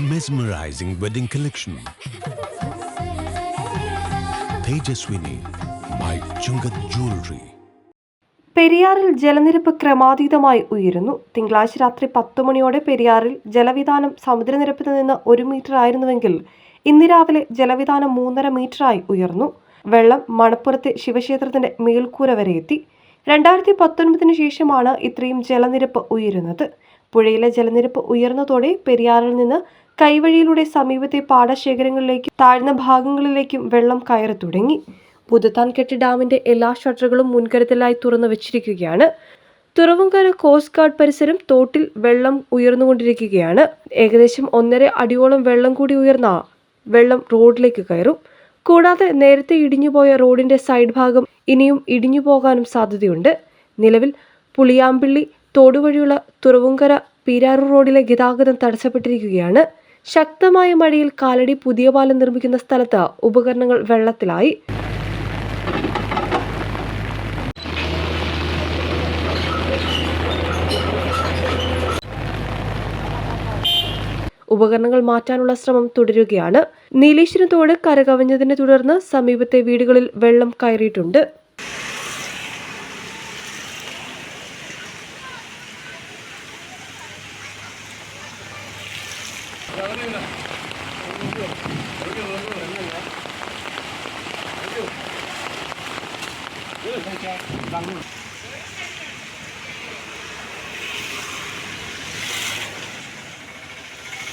mesmerizing wedding collection. Tejaswini by Chungat Jewelry. പെരിയാറിൽ ജലനിരപ്പ് ക്രമാതീതമായി ഉയരുന്നു തിങ്കളാഴ്ച രാത്രി പത്തു മണിയോടെ പെരിയാറിൽ ജലവിധാനം സമുദ്രനിരപ്പിൽ നിന്ന് ഒരു മീറ്റർ ആയിരുന്നുവെങ്കിൽ ഇന്ന് രാവിലെ ജലവിധാനം മൂന്നര മീറ്ററായി ഉയർന്നു വെള്ളം മണപ്പുറത്തെ ശിവക്ഷേത്രത്തിന്റെ മേൽക്കൂര വരെ എത്തി രണ്ടായിരത്തി പത്തൊൻപതിനു ശേഷമാണ് ഇത്രയും ജലനിരപ്പ് ഉയരുന്നത് പുഴയിലെ ജലനിരപ്പ് ഉയർന്നതോടെ പെരിയാറിൽ നിന്ന് കൈവഴിയിലൂടെ സമീപത്തെ പാടശേഖരങ്ങളിലേക്കും താഴ്ന്ന ഭാഗങ്ങളിലേക്കും വെള്ളം കയറി തുടങ്ങി. പുതുത്താൻകെട്ട് ഡാമിന്റെ എല്ലാ ഷട്ടറുകളും മുൻകരുതലായി തുറന്നു വെച്ചിരിക്കുകയാണ്. തുറവുംകര കോസ്റ്റ് ഗാർഡ് പരിസരം തോട്ടിൽ വെള്ളം ഉയർന്നുകൊണ്ടിരിക്കുകയാണ്. ഏകദേശം ഒന്നര അടിയോളം വെള്ളം കൂടി ഉയർന്ന വെള്ളം റോഡിലേക്ക് കയറും. കൂടാതെ നേരത്തെ ഇടിഞ്ഞുപോയ റോഡിന്റെ സൈഡ് ഭാഗം ഇനിയും ഇടിഞ്ഞു പോകാനും സാധ്യതയുണ്ട്. നിലവിൽ പുളിയാമ്പിള്ളി തോടുവഴിയുള്ള തുറവുംകര പീരാറു റോഡിലെ ഗതാഗതം തടസ്സപ്പെട്ടിരിക്കുകയാണ്. ശക്തമായ മഴയിൽ കാലടി പുതിയ പാലം നിർമ്മിക്കുന്ന സ്ഥലത്ത് ഉപകരണങ്ങൾ വെള്ളത്തിലായി. ഉപകരണങ്ങൾ മാറ്റാനുള്ള ശ്രമം തുടരുകയാണ്. നീലേശ്വരം തോട് കരകവിഞ്ഞതിനെ തുടർന്ന് സമീപത്തെ വീടുകളിൽ വെള്ളം കയറിയിട്ടുണ്ട്.